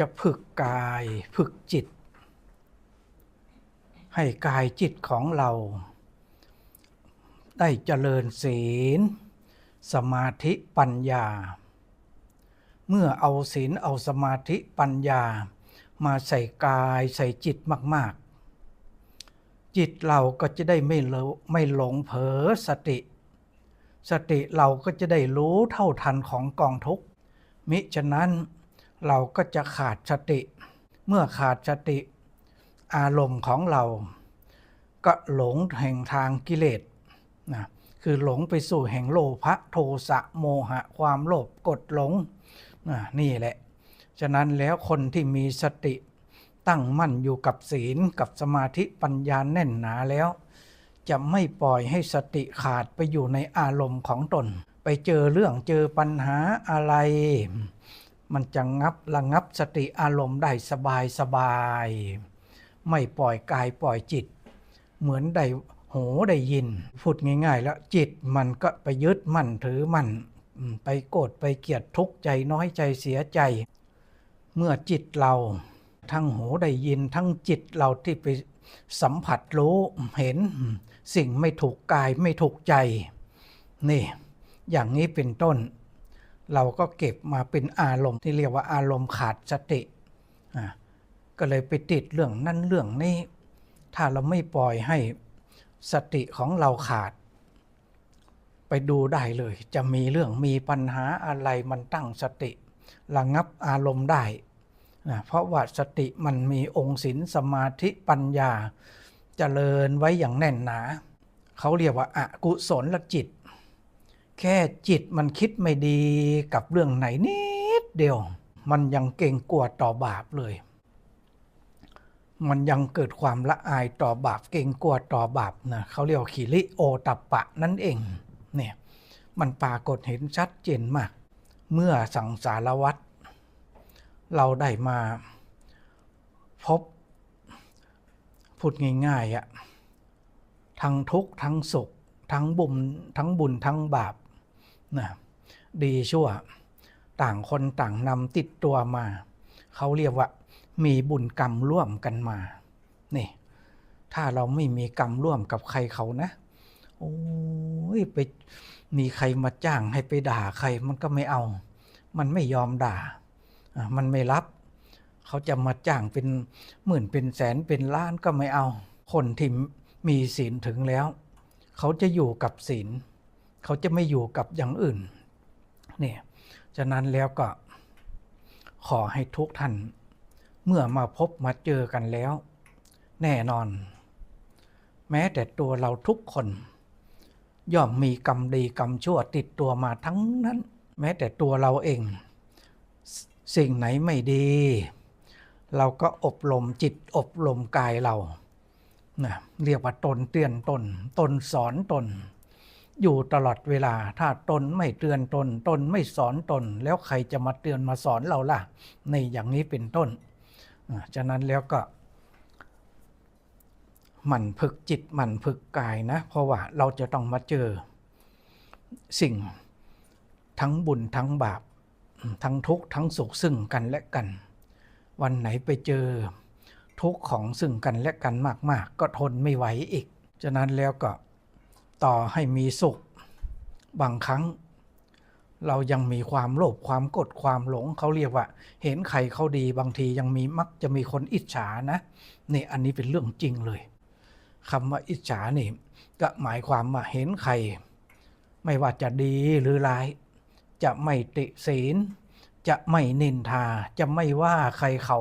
จะฝึกกายฝึกจิต ให้กายจิตของเรา ได้เจริญศีล สมาธิปัญญา เมื่อเอาศีลเอาสมาธิปัญญา มาใส่กายใส่จิตมาก ๆ จิตเราก็จะได้ไม่เลไม่หลงเผลอสติ สติเราก็จะได้รู้เท่าทันของกองทุกมิฉะนั้น เราก็จะขาดสติ เมื่อขาดสติ อารมณ์ของเรา ก็หลงแห่งทางกิเลสนะคือหลงไปสู่แห่งโลภะโทสะโมหะ ความโลภกดหลงนะนี่แหละ ฉะนั้นแล้วคนที่มีสติตั้งมั่นอยู่กับศีลกับสมาธิปัญญาแน่นหนาแล้ว จะไม่ปล่อยให้สติขาดไปอยู่ในอารมณ์ของตน ไปเจอเรื่องเจอปัญหาอะไร มันจะงับระงับสติอารมณ์ได้สบายสบาย ไม่ปล่อยกายปล่อยจิต เหมือนได้โหได้ยิน พูดง่าย ๆ แล้วจิตมันก็ไปยึดมั่นถือมั่นไปโกรธไปเกลียดทุกข์ใจน้อยใจเสียใจ เมื่อจิตเราทั้งหูได้ยินทั้งจิตเราที่ไปสัมผัสรู้เห็นสิ่งไม่ถูกกายไม่ถูกใจ นี่ อย่างนี้เป็นต้น เราก็เก็บมาเป็นอารมณ์ที่เรียกว่าอารมณ์ขาดสติอะก็เลยไปติดเรื่องนั้นเรื่องนี้ ถ้าเราไม่ปล่อยให้สติของเราขาด ไปดูได้เลย จะมีเรื่องมีปัญหาอะไรมันตั้งสติระงับอารมณ์ได้นะเพราะว่าสติมันมีองค์ศีลสมาธิปัญญาจเจริญไว้อย่างแน่นหนา เขาเรียกว่าอากุศลลจิต แค่จิตมันคิดไม่ดีกับเรื่องไหนนิดเดียว มันยังเก่งกลัวต่อบาปเลย มันยังเกิดความละอายต่อบาปเก่งกลัวต่อบาปนะเขาเรียกขีริโอตัปปะนั่นเองเนี่ยมันปรากฏเห็นชัดเจนมาก เมื่อสังสารวัตรเราได้มาพบพูดง่ายๆอะทั้งทุกข์ทั้งสุขทั้งบุญทั้งบุญทั้งบาป นะดีชั่ว ต่างคนต่างนำติดตัวมา เขาเรียกว่า มีบุญกรรมร่วมกันมา นี่ ถ้าเราไม่มีกรรมร่วมกับใครเขานะ โอ้ยไปมีใครมาจ้างให้ไปด่าใครมันก็ไม่เอา มันไม่ยอมด่า มันไม่รับ เขาจะมาจ้างเป็นหมื่นเป็นแสนเป็นล้านก็ไม่เอา คนที่มีศีลถึงแล้ว เขาจะอยู่กับศีล เขาจะไม่อยู่กับอย่างอื่นเนี่ยฉะนั้นแล้วก็ขอให้ทุกท่านเมื่อมาพบมาเจอกันแล้ว แน่นอน แม้แต่ตัวเราทุกคน ย่อมมีกรรมดีกรรมชั่วติดตัวมาทั้งนั้น แม้แต่ตัวเราเอง สิ่งไหนไม่ดี เราก็อบรมจิตอบรมกายเรานะเรียกว่าตนเตือนตน ตนสอนตน อยู่ตลอดเวลา ถ้าตนไม่เตือนตน ตนไม่สอนตน แล้วใครจะมาเตือนมาสอนเราล่ะ ในอย่างนี้เป็นต้น ฉะนั้นแล้วก็หมั่นฝึกจิตหมั่นฝึกกายนะ เพราะว่าเราจะต้องมาเจอสิ่งทั้งบุญทั้งบาป ทั้งทุกข์ทั้งสุขซึ่งกันและกัน วันไหนไปเจอทุกข์ของซึ่งกันและกันมาก ๆ ก็ทนไม่ไหวอีก ฉะนั้นแล้วก็ ต่อให้มีสุข บางครั้ง เรายังมีความโลภความกดความหลงเขาเรียกว่า เห็นใครเขาดีบางทียังมีมักจะมีคนอิจฉานะนี่อันนี้เป็นเรื่องจริงเลยคำว่าอิจฉานี่ก็หมายความว่าเห็นใคร ไม่ว่าจะดีหรือร้าย จะไม่ติศีล จะไม่นินทา จะไม่ว่าใครเขา